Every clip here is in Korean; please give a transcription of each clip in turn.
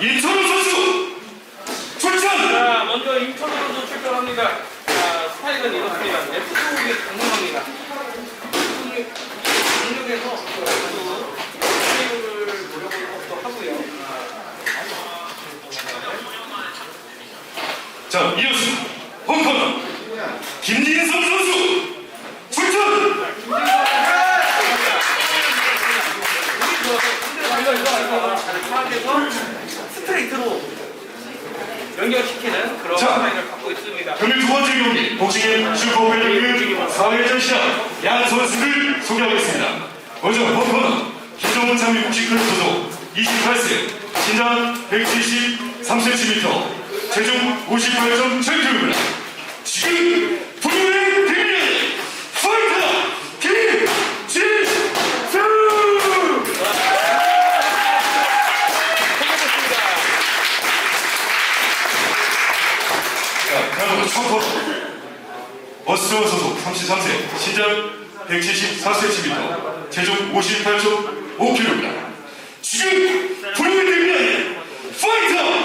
이천우 선수 출전! 자, 먼저 임천호 선수 출전합니다. 자, 스타일은 이렇습니다. F 쪽이 강력합니다. 강력해서 스타일을 노려보는 것도 하고요. 자, 이어서 홍커너 김진성 선수 출전! 이거 이거 이거 잘 파악해서 스트레이트로 연결시키는 그런 자. 스타일을 갖고 있습니다. 오늘 두 번째 경기 복싱의 슈퍼벨리그 4회전 시합 양 선수를 소개하겠습니다. 먼저 홍커너 김정은 참여 복싱클럽 소속 28세 신장 173cm 체중 58.7kg 지금 173세, 신장 174cm, 체중 58.5kg. 지금 분리됩니다. 파이터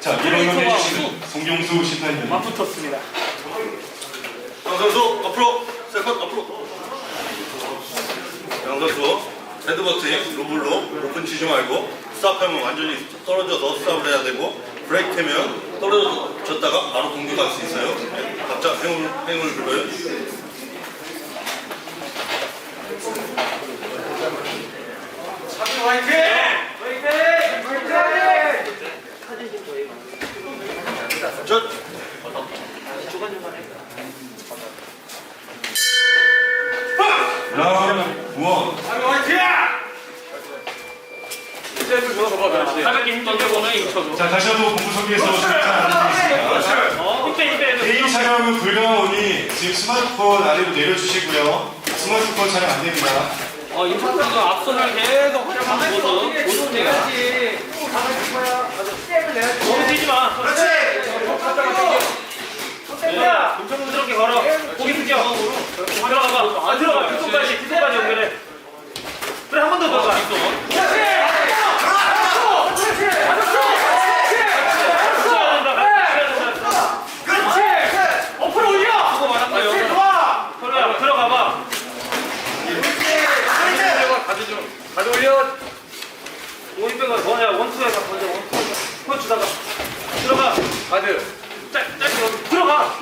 자, 이런 해주시는 송영수 심판님. 맞붙었습니다. 양 선수 앞으로, 세컨 앞으로. 양 선수. 헤드버팅 로블로 오픈 치지 말고 스탑하면 완전히 떨어져서 스탑을 해야 되고 브레이크 하면 떨어졌다가 바로 공격할 수 있어요. 각자 행운, 행운을 빌어요. 전 라운드 임천호. 자 다시 한번 어, 힘빼 힘빼. 개인 촬영은 불가하오니 지금 스마트폰 아래로 내려주시고요. 스마트폰 촬영 안 됩니다. 어, 선수가 앞선을 계속 활용하는 모습 보여주세요. 너무 뛰지 마. 그렇지. 엄청스럽게 걸어. 고기 숙여. 들어가봐. 아, 들어가. 뒷손까지, 뒷손까지 연결해. 그래, 한 번 더 들어가. 그렇지! 어플 올려! 그거 말한다요. 들어가, 들어가봐. 가져 올려. 오인배가 뭐냐, 원투에서 먼저 원투. 펀 주다가. 들어가. 가드. 짧, 짧게 여기. 들어가.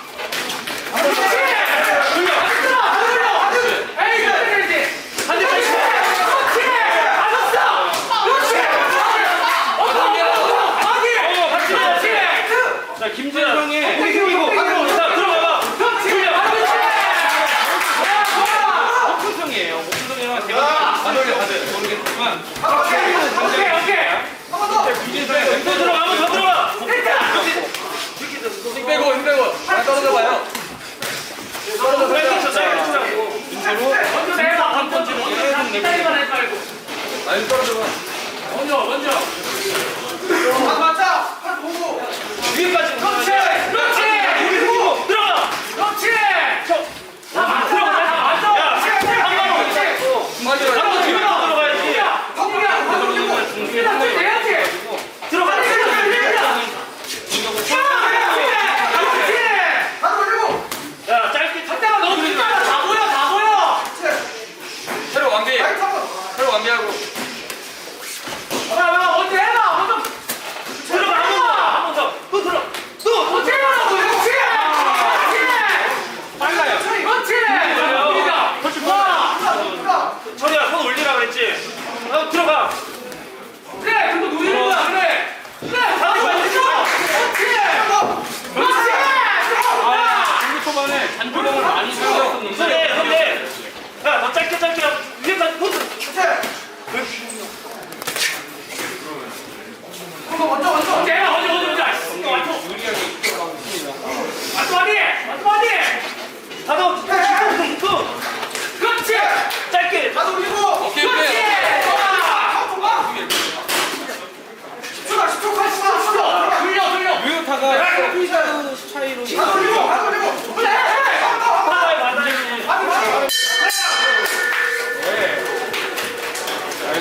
자, 김진성의 이기고 자, 들어가봐. 돌려. 목표성이에요. 목표성이랑 제가 안 올려 가든 모르겠지만. 오케이, 오케이. 김진성의 왼손 들어가, 한번 더 들어가. 힘 빼고, 힘 빼고. 떨어져 봐요. 떨어져 봐요. 인사로 먼저 내가 한 번쯤 계속 내고. 아니 떨어져 봐. 먼저, 먼저. 위에까지. 그렇지, 그렇지. 그리고 들어가. 그렇지. 저, 아, 들어가. 맞아. 야, 한 번. 맞아. 한번 뒤로 들어가야지. 들어가. 야, 짧게 쳤다가 너무 늦잖아. 다 보여, 다 보여. 새로 완비. 새로 완비하고.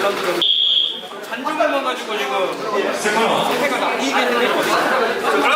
잔존만 가지고 지금 해가 나뉘게 되는 거죠.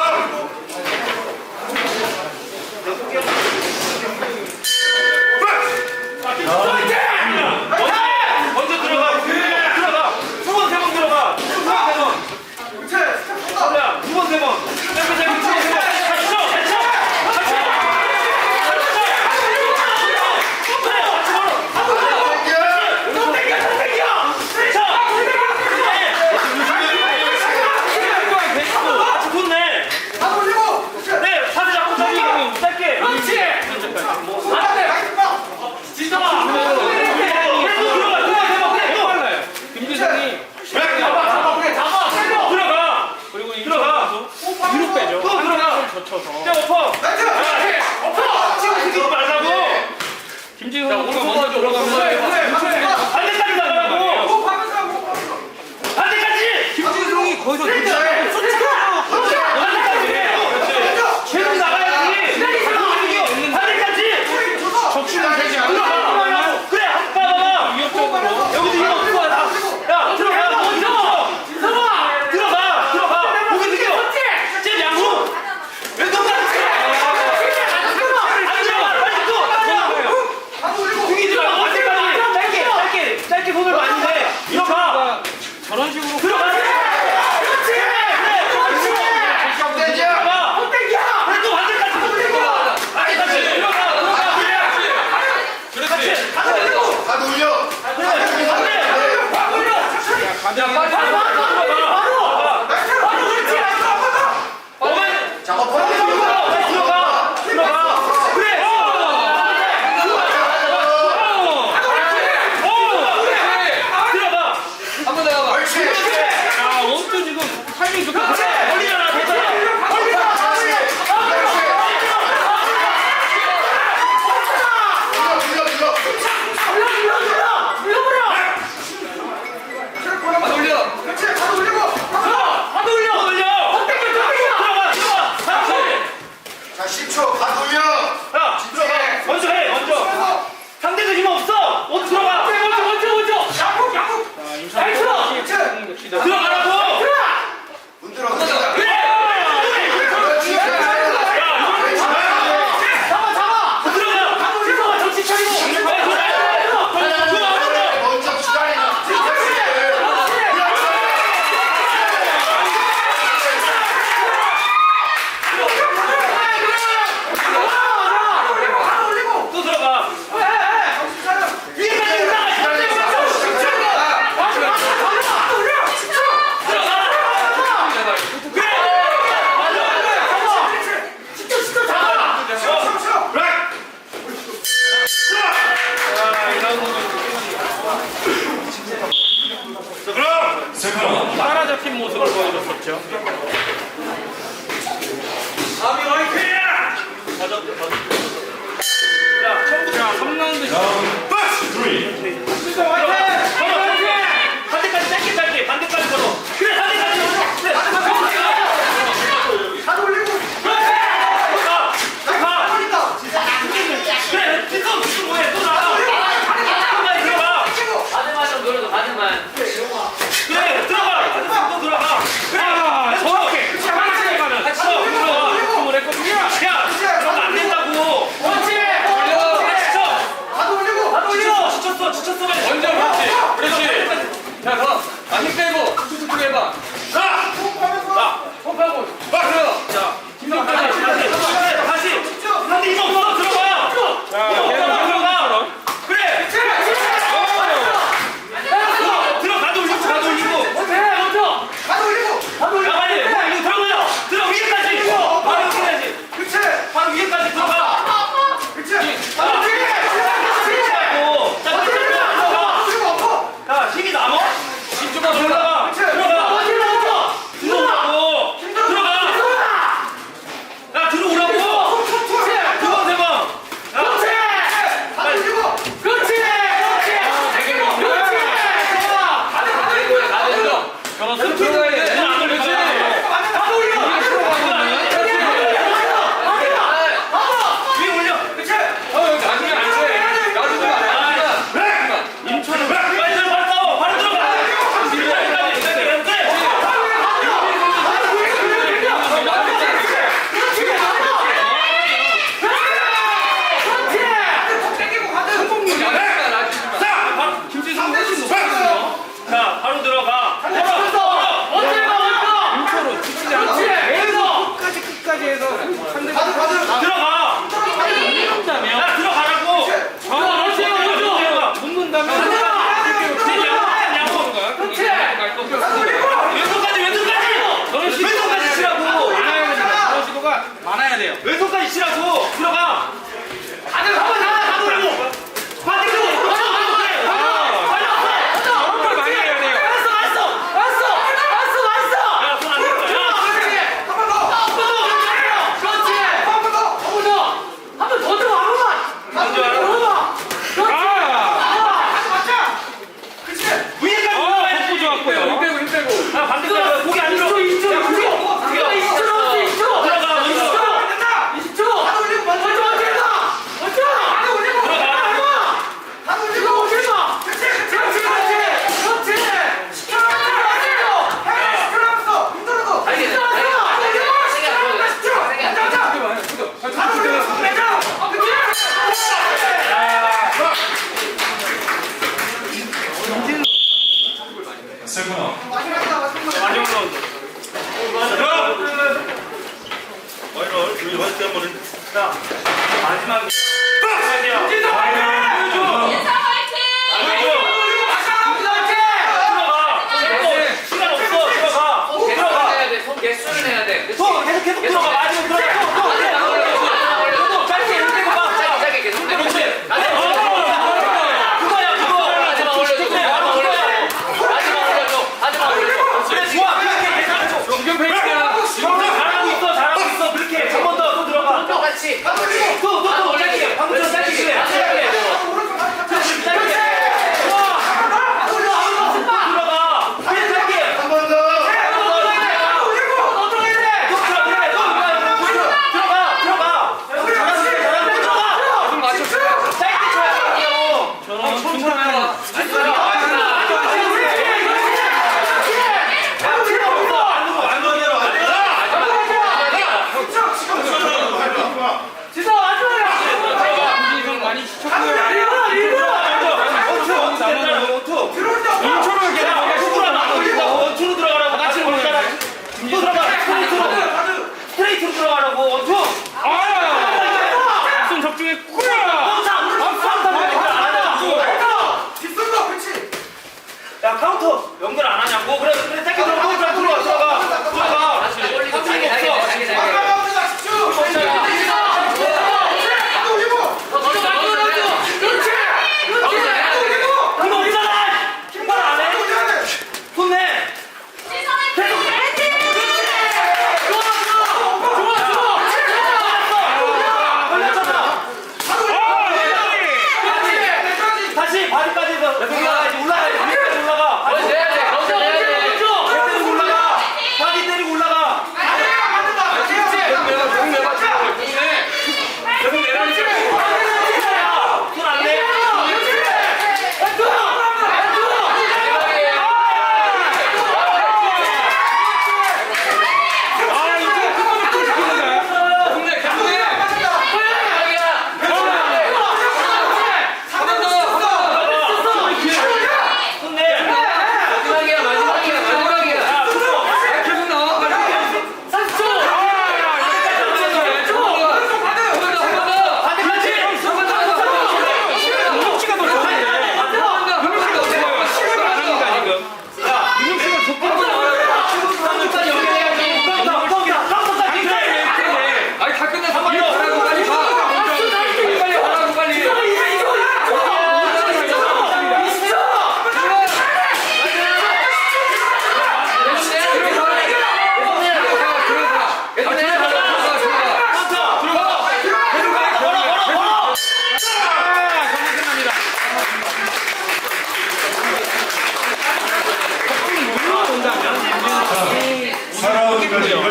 거기서 감정이 빨리 바로 바로 바로 바로 바로 바로 그렇지 어머니 자 엎어 들어가. 들어가. 들어가. 그래. 옳지! 자, 아, 원투 지금 타이밍 좋게 걸리잖아.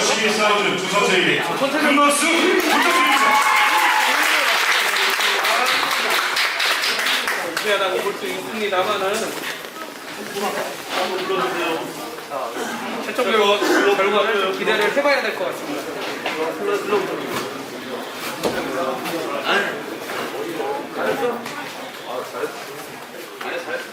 시위에 싸우는 두 선생님 그것수 아, 부탁드립니다. 불리하다고 볼 수 있습니다만은 한번 불러주세요. 최종적으로 결과를 좀 기대를 해봐야 될 것 같습니다. 잘했어? 아, 잘했어. 아니, 잘했어.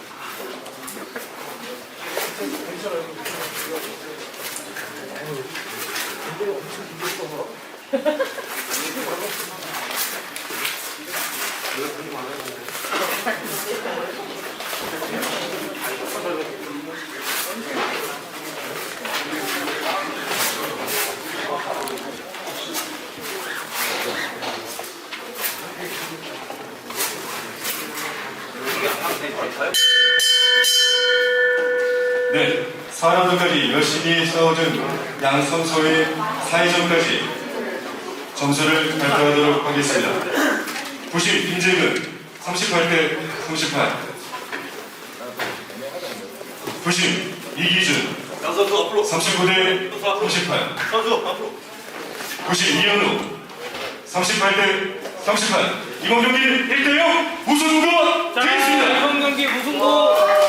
네, 사람들까지 열심히 써준 양성소의 사회전까지 점수를 발표하도록 하겠습니다. 90 김재근 38대 38 90 이기준 39대 38 90 이현우 38대 38 이번 경기 1대0 우승후보 되겠습니다. 이번 경기 우승후